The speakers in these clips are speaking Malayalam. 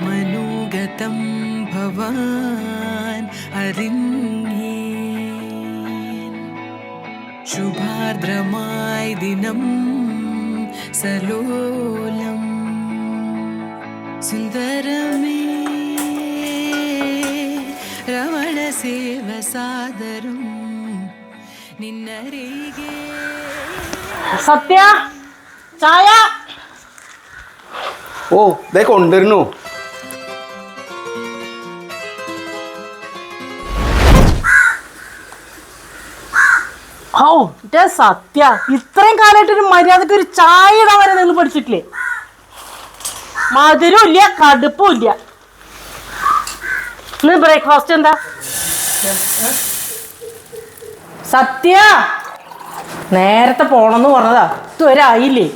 മനോഗതം ഭവാൻ അറിഞ്ഞേ ശുഭാർദ്രമായി ദിനം സലോലം സുന്ദരമേ. രമണ സേവ സാദരം നിന്നരികെ. സത്യ ചായ. ഓ ദേ കൊണ്ടുവരുന്നു. ഓ ഇതേ സത്യ. ഇത്രയും കാലമായിട്ട് ഒരു മര്യാദയ്ക്ക് ഒരു ചായ ഇടാൻ വരെ നിങ്ങൾ പഠിച്ചിട്ടില്ലേ? മധുരവും ഇല്ല കടുപ്പും ഇല്ല. ഇന്ന് ബ്രേക്ക്ഫാസ്റ്റ് എന്താ? സത്യ! നേരത്തെ പോണെന്ന് പറഞ്ഞതാ. ഇതുവരെ ആയില്ലേ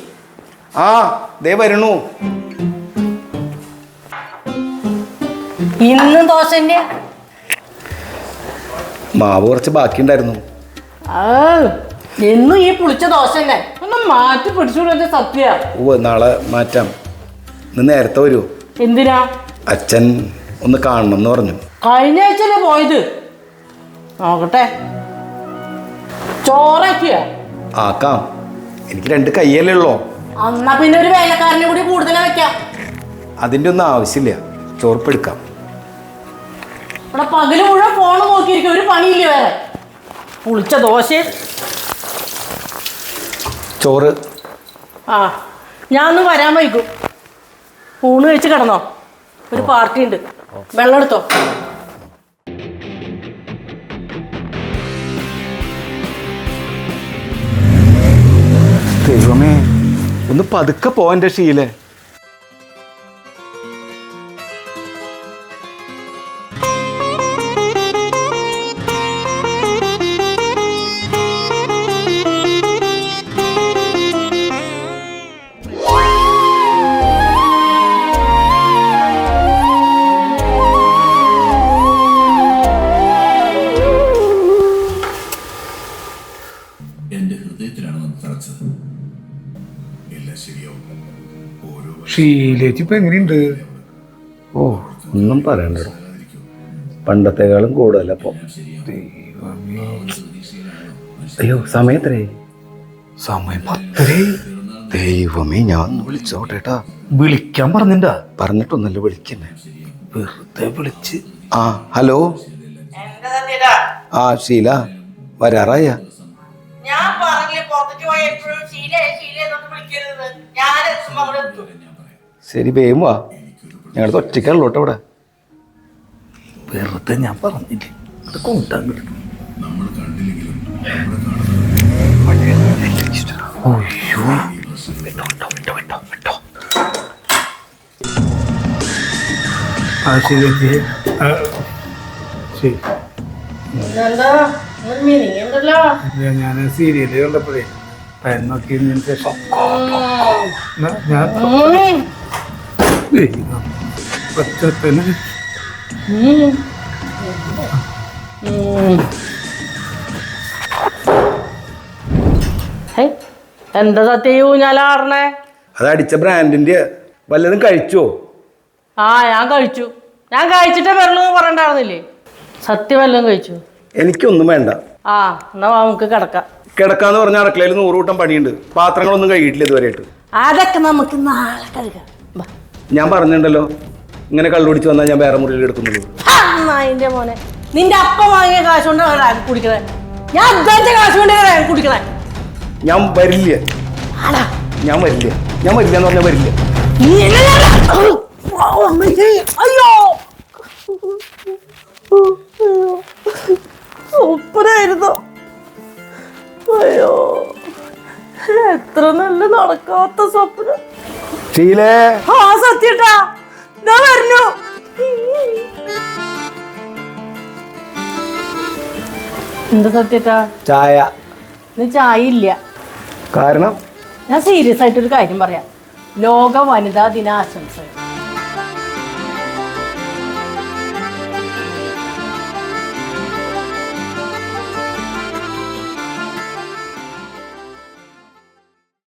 ആ ദേ വരണു. ഇന്നും ദോശ മാവ് കുറച്ച് ബാക്കിയുണ്ടായിരുന്നു. എന്നും ഈ പുളിച്ച ദോശ തന്നെ. ഒന്ന് മാറ്റി പിടിച്ചുകൂടെ സത്യ. ഓ നാളെ മാറ്റാം. ഇന്ന് നേരത്തെ വരുമോ എന്തിനാ? അച്ഛൻ ഒന്ന് കാണണം എന്ന് പറഞ്ഞു. കഴിഞ്ഞ ആഴ്ചല്ലേ പോയത്. നോക്കട്ടെ. ചോറാക്കിയ ആക്കാം എനിക്ക് രണ്ട് കയ്യല്ലേ ഉള്ളോ? എന്നാ പിന്നെ ഒരു വേലക്കാരനെ കൂടി കൂടുതൽ വെക്കാം. അതിന്റെ ഒന്നും ആവശ്യമില്ല. ചോർപ്പെടുക്കാം ഇവിടെ പകൽ മുഴുവൻ ഫോൺ നോക്കിയിരിക്കും. ഒരു പണിയില്ല വേറെ? പുളിച്ച ദോശ. ചോറ്. ആ ഞാൻ ഒന്ന് വരാൻ വൈകും. ഊണ് കഴിച്ച് കിടന്നോ? ഒരു പാർട്ടി ഉണ്ട് വെള്ളം എടുത്തോ? ദൈവമേ. ഒന്ന് പതുക്കെ പോവാന്റെ ഷീലെ ഷീലേച്ചി ഇപ്പൊ എങ്ങനെയുണ്ട്? ഓ ഒന്നും പറയണ്ടോ പണ്ടത്തെക്കാളും കൂടുതലപ്പോ അയ്യോ സമയത്രേ സമയം പത്തരേ ദൈവമേ ഞാൻ ഒന്ന് വിളിച്ചോട്ടേട്ടാ വിളിക്കാൻ പറഞ്ഞിട്ടാ പറഞ്ഞിട്ടൊന്നല്ല വിളിക്കന്നെ. വെറുതെ വിളിച്ച്. ആ ഹലോ? ആ ഷീല വരാറായ? ശരി വേഗം വാ. ഞങ്ങളുടെ ഒറ്റയ്ക്കാണല്ലോ കേട്ടോ ഇവിടെ. വെറുതെ ഞാൻ പറഞ്ഞില്ലേ? അത് കൊണ്ടാൻ നമ്മൾ കണ്ടില്ലെങ്കിലും നമ്മുടെ അയ്യോ. വിട്ടോ വിട്ടോ വിട്ടോ വിട്ടോ വിട്ടോ. ആ ശരി ശരി. ഞാൻ സീരിയൽ കണ്ടപ്പോഴേ നോക്കിയതിന് ശേഷം ഞാൻ ഹേയ്, എന്താ സത്യ ഊഞ്ഞാലാടണേ? അത് അടിച്ച ബ്രാൻഡിന്റെ വല്ലതും കഴിച്ചോ? ആ ഞാൻ കഴിച്ചു. ഞാൻ കഴിച്ചിട്ടേ വരളൂ പറയണ്ടായിരുന്നില്ലേ സത്യം വല്ലതും കഴിച്ചു? എനിക്കൊന്നും വേണ്ട. ആ എന്നാ നമുക്ക് കിടക്കാം. കിടക്കാന്ന് പറഞ്ഞ അടുക്കളയിൽ നൂറ് കൂട്ടം പണിയുണ്ട്. പാത്രങ്ങളൊന്നും കഴുകിയിട്ടില്ല ഇതുവരെയായിട്ട്. അതൊക്കെ നമുക്ക് നാളെ കഴുകാം. വാ. ഞാൻ പറഞ്ഞിട്ടുണ്ടല്ലോ ഇങ്ങനെ കള്ളുപിടിച്ച് വന്നാൽ ഞാൻ വേറെ മുറിയിൽ എടുക്കുന്നുള്ളൂ. ഹാ, നായിന്റെ മോനെ. നിന്റെ അപ്പ വാങ്ങിയ കാശ് കൊണ്ട് കുടിക്കണേ. ഞാൻ അധ്വാനിച്ച കാശ് കൊണ്ട് കുടിക്കണേ. ഞാൻ വരില്ല. ആടാ. ഞാൻ വരില്ല. ഞാൻ വരില്ല. എന്ന് പറഞ്ഞാൽ വരില്ല നീ അമ്മേ, അയ്യോ. എത്ര നടക്കാത്ത സ്വപ്നം. ശീലേ. ആ സത്യട്ടാ. ഞാൻ വരുന്നു എന്താ സത്യട്ടാ? ചായ. ഇന്ന് ചായ ഇല്ല. കാരണം? ഞാൻ സീരിയസ് ആയിട്ടൊരു കാര്യം പറയാം. ലോക വനിതാ ദിനാശംസകൾ.